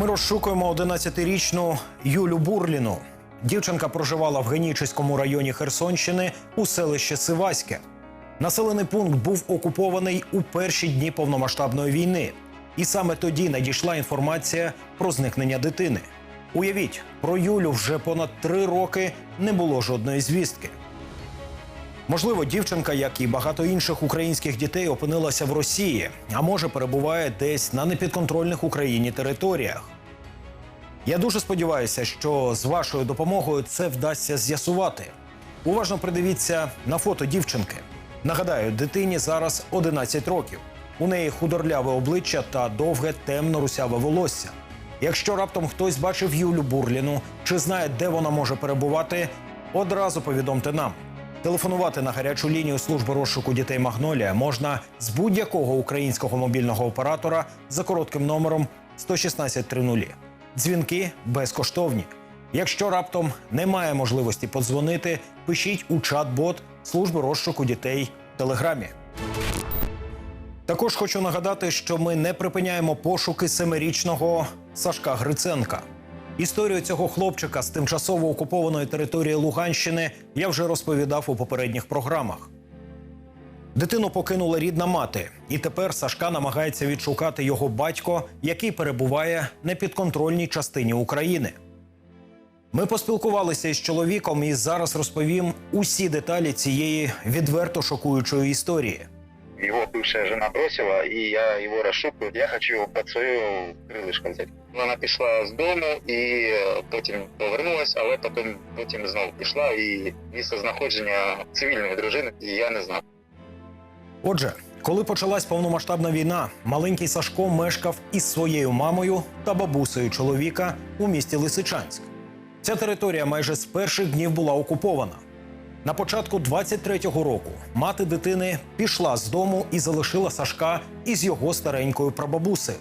Ми розшукуємо 11-річну Юлю Бурліну. Дівчинка проживала в Генічеському районі Херсонщини у селищі Сиваське. Населений пункт був окупований у перші дні повномасштабної війни, і саме тоді надійшла інформація про зникнення дитини. Уявіть, про Юлю вже понад три роки не було жодної звістки. Можливо, дівчинка, як і багато інших українських дітей, опинилася в Росії, а може перебуває десь на непідконтрольних Україні територіях. Я дуже сподіваюся, що з вашою допомогою це вдасться з'ясувати. Уважно придивіться на фото дівчинки. Нагадаю, дитині зараз 11 років. У неї худорляве обличчя та довге темно-русяве волосся. Якщо раптом хтось бачив Юлю Бурліну чи знає, де вона може перебувати, одразу повідомте нам. Телефонувати на гарячу лінію служби розшуку дітей Магнолія можна з будь-якого українського мобільного оператора за коротким номером 11630. Дзвінки безкоштовні. Якщо раптом немає можливості подзвонити, пишіть у чат-бот служби розшуку дітей в Телеграмі. Також хочу нагадати, що ми не припиняємо пошуки семирічного Сашка Гриценка. Історію цього хлопчика з тимчасово окупованої території Луганщини я вже розповідав у попередніх програмах. Дитину покинула рідна мати, і тепер Сашка намагається відшукати його батько, який перебуває на підконтрольній частині України. Ми поспілкувалися із чоловіком і зараз розповім усі деталі цієї відверто шокуючої історії. Его бывшая жена бросила, и я его расшукаю. Я хочу его под свое крылышко взяти. Вона пішла з дому і е, потім повернулась, але потім, потім знову пішла і місце знаходження цивільної дружини я не знав. Отже, коли почалась повномасштабна війна, маленький Сашко мешкав із своєю мамою та бабусею чоловіка у місті Лисичанськ. Ця територія майже з перших днів була окупована. На початку 23-го року мати дитини пішла з дому і залишила Сашка із його старенькою прабабусею.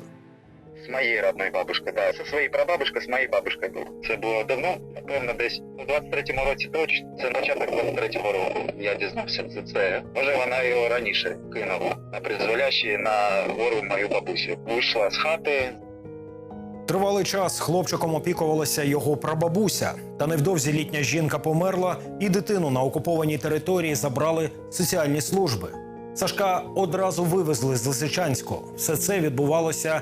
З моєю родною бабушкою, да. Це своєю прабабушкою, з моєю бабушкою був. Це було давно, напевно, десь у 23-му році точно. Це початок 23-го року. Я дізнався за це. Може, вона його раніше кинула на призволяще на гору мою бабусю. Вийшла з хати, Тривалий час хлопчиком опікувалася його прабабуся, та невдовзі літня жінка померла, і дитину на окупованій території забрали соціальні служби. Сашка одразу вивезли з Лисичанського. Все це відбувалося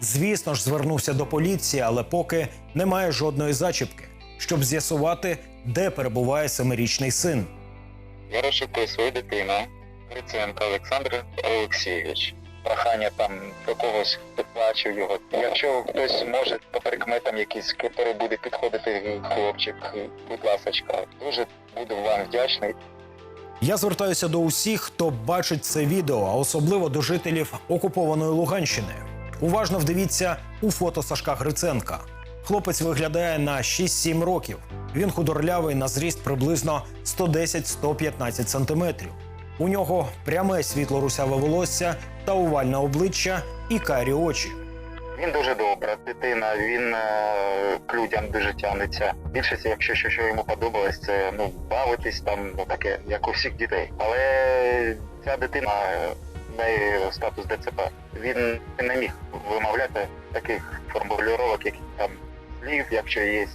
звісно ж, звернувся до поліції, але поки немає жодної зачіпки, щоб з'ясувати, де перебуває семирічний син. Я розшукую свою дитину, Гриценко Олександр Олексійович. Прохання там до когось хто бачив його. Якщо хтось може по прикметам якийсь, який буде підходити хлопчик, будь ласочка, дуже буду вам вдячний. Я звертаюся до усіх, хто бачить це відео, а особливо до жителів окупованої Луганщини. Уважно вдивіться у фото Сашка Гриценка. Хлопець виглядає на 6-7 років. Він худорлявий на зріст приблизно 110-115 сантиметрів. У нього пряме світло-русяве волосся та овальне обличчя і карі очі. Він дуже добра дитина, він е, к людям дуже тягнеться. Більшість, якщо що, що йому подобалось, це ну бавитись там, ну таке, як у всіх дітей. Але ця дитина неї статус ДЦП. Він не міг вимовляти таких формулювання, яких там слів, якщо є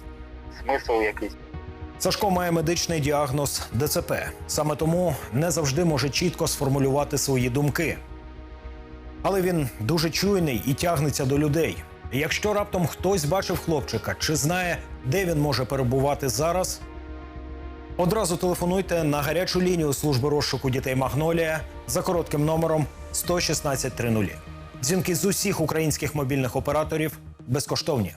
смисл якийсь. Сашко має медичний діагноз ДЦП. Саме тому не завжди може чітко сформулювати свої думки. Але він дуже чуйний і тягнеться до людей. Якщо раптом хтось бачив хлопчика чи знає, де він може перебувати зараз, одразу телефонуйте на гарячу лінію служби розшуку дітей Магнолія за коротким номером 11630. Дзвінки з усіх українських мобільних операторів безкоштовні.